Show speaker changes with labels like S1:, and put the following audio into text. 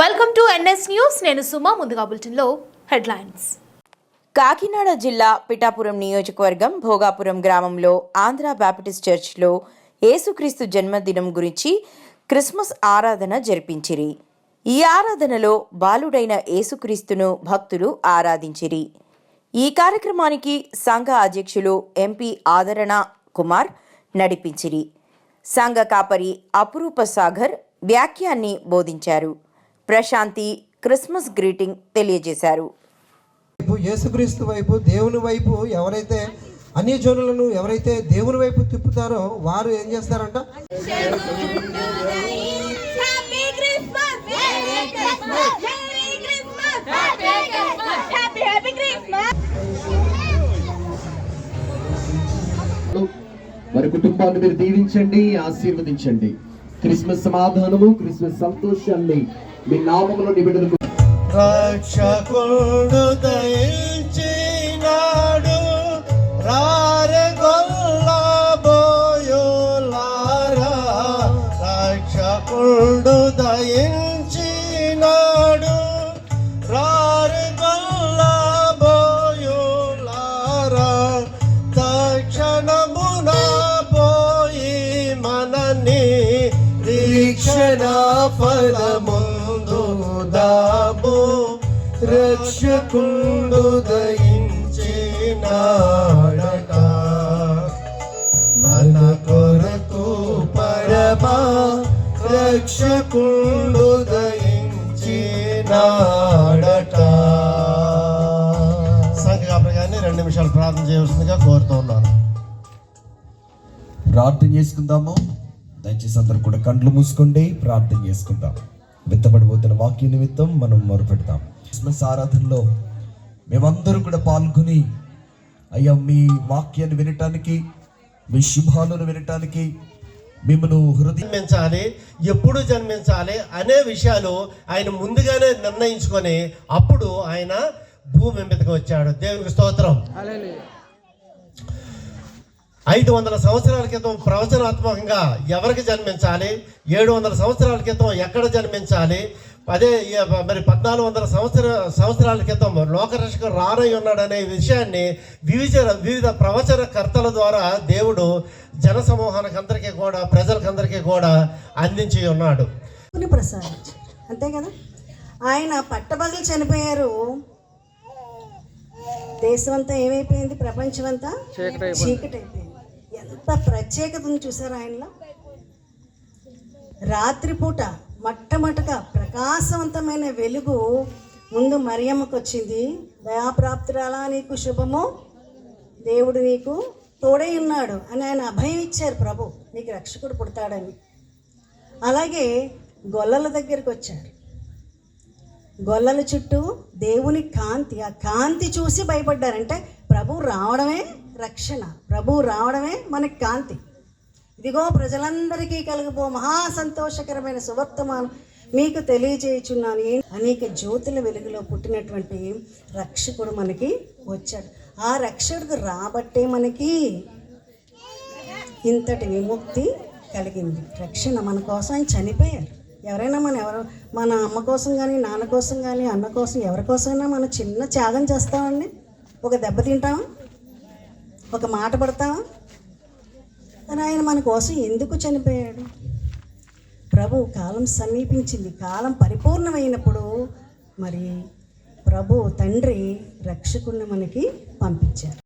S1: Welcome to NS news నేను సుమా ముందుగా బులెటిన్లో హెడ్లైన్స్.
S2: కాకినాడ జిల్లా పిఠాపురం నియోజకవర్గం భోగాపురం గ్రామంలో ఆంధ్ర బ్యాప్టిస్ట్ చర్చ్లో యేసుక్రీస్తు జన్మదినం గురించి క్రిస్మస్ ఆరాధన జరిపించిరి. ఈ ఆరాధనలో బాలుడైన యేసుక్రీస్తును భక్తులు ఆరాధించిరి. ఈ కార్యక్రమానికి సంఘ అధ్యక్షులు ఎంపీ ఆదరణ కుమార్ నడిపించిరి. సంఘ కాపరి అపురూప సాగర్ వ్యాఖ్యాన్ని బోధించారు. ప్రశాంతి క్రిస్మస్ గ్రీటింగ్ తెలియజేశారు
S3: వైపు యేసుక్రీస్తు వైపు దేవుని వైపు ఎవరైతే అన్ని జనులను ఎవరైతే దేవుని వైపు తిప్పుతారో వారు ఏం చేస్తారంట
S4: Happy Christmas! Merry Christmas! Merry Christmas! Happy Christmas! Happy Happy Christmas!
S5: వారి కుటుంబాన్ని మీరు దీవించండి ఆశీర్వదించండి క్రిస్మస్ సమాధానము క్రిస్మస్ సంతోషాన్ని మీ నామంలో నిబిడలకు
S3: రక్షకుడు దయించినాడు. రారగొల్లబోయులారా రక్షకుడు దయించి రీక్షణ ఫలముందు దాబు రక్షకుండు దయించినాడట మన కొరకు పరమా రక్షకుండు దయించినాడట సంఘ గారిని రెండు నిమిషాలు ప్రార్థన చేయవలసిందిగా కోరుతూ ఉన్నాను.
S6: ప్రార్థన చేసుకుందాము. దయచేసి అందరూ కూడా కండ్లు మూసుకోండి ప్రార్థన చేసుకుందాం. విత్తబడిపోతున్న వాక్య నిమిత్తం మనం మొరుపెడతాం క్రిస్మస్ ఆరాధనలో మేమందరూ కూడా పాల్గొని అయ్యా మీ వాక్యాన్ని వినటానికి మీ శుభాలను వినటానికి మిమ్మల్ని హృదయ
S3: జన్మించాలి ఎప్పుడు జన్మించాలి అనే విషయాలు ఆయన ముందుగానే నిర్ణయించుకొని అప్పుడు ఆయన భూమి మీదకి వచ్చాడు. దేవునికి స్తోత్రం. ఐదు వందల సంవత్సరాల క్రితం ప్రవచనాత్మకంగా ఎవరికి జన్మించాలి? ఏడు వందల సంవత్సరాల క్రితం ఎక్కడ జన్మించాలి? అదే మరి పద్నాలుగు వందల సంవత్సర సంవత్సరాల క్రితం లోకరక్షకు రానై ఉన్నాడనే విషయాన్ని వివిధ వివిధ ప్రవచనకర్తల ద్వారా దేవుడు జన సమూహానికి అందరికీ కూడా ప్రజలకందరికీ కూడా అందించి ఉన్నాడు.
S7: అంతే కదా? ఆయన పట్టబగలు చనిపోయారు. దేశం అంతా ఏమైపోయింది? ప్రపంచం అంతా చీకటి అయిపోయింది ఎంత ప్రత్యేకతను చూసారు ఆయనలో? రాత్రిపూట మొట్టమొదటగా ప్రకాశవంతమైన వెలుగు ముందు మరియమ్మకు వచ్చింది. దయాప్రాప్తురాలా నీకు శుభము. దేవుడు నీకు తోడై ఉన్నాడు అని ఆయన అభయం ఇచ్చారు ప్రభు. నీకు రక్షకుడు పుడతాడని. అలాగే గొల్లల దగ్గరికి వచ్చారు. గొల్లల చుట్టూ దేవుని కాంతి ఆ కాంతి చూసి భయపడ్డారంటే ప్రభు రావడమే రక్షణ. ప్రభు రావడమే మనకి కాంతి. ఇదిగో ప్రజలందరికీ కలిగిపో మహా సంతోషకరమైన సువర్తమానం. మీకు తెలియజేయుచున్నాను. అనేక జ్యోతుల వెలుగులో పుట్టినటువంటి రక్షకుడు మనకి వచ్చాడు. ఆ రక్షకుడు రాబట్టే మనకి ఇంతటి విముక్తి కలిగింది. రక్షణ మన కోసం ఆయన చనిపోయారు ఎవరైనా మన ఎవరు మన అమ్మ కోసం కానీ నాన్న కోసం కానీ అన్న కోసం ఎవరి కోసమైనా మనం చిన్న త్యాగం చేస్తామండి. ఒక దెబ్బ తింటాము? ఒక మాట పడతావా? కానీ ఆయన మన కోసం ఎందుకు చనిపోయాడు? ప్రభు కాలం సమీపించింది కాలం పరిపూర్ణమైనప్పుడు మరి ప్రభు తండ్రి రక్షకుణ్ణి మనకి పంపించారు.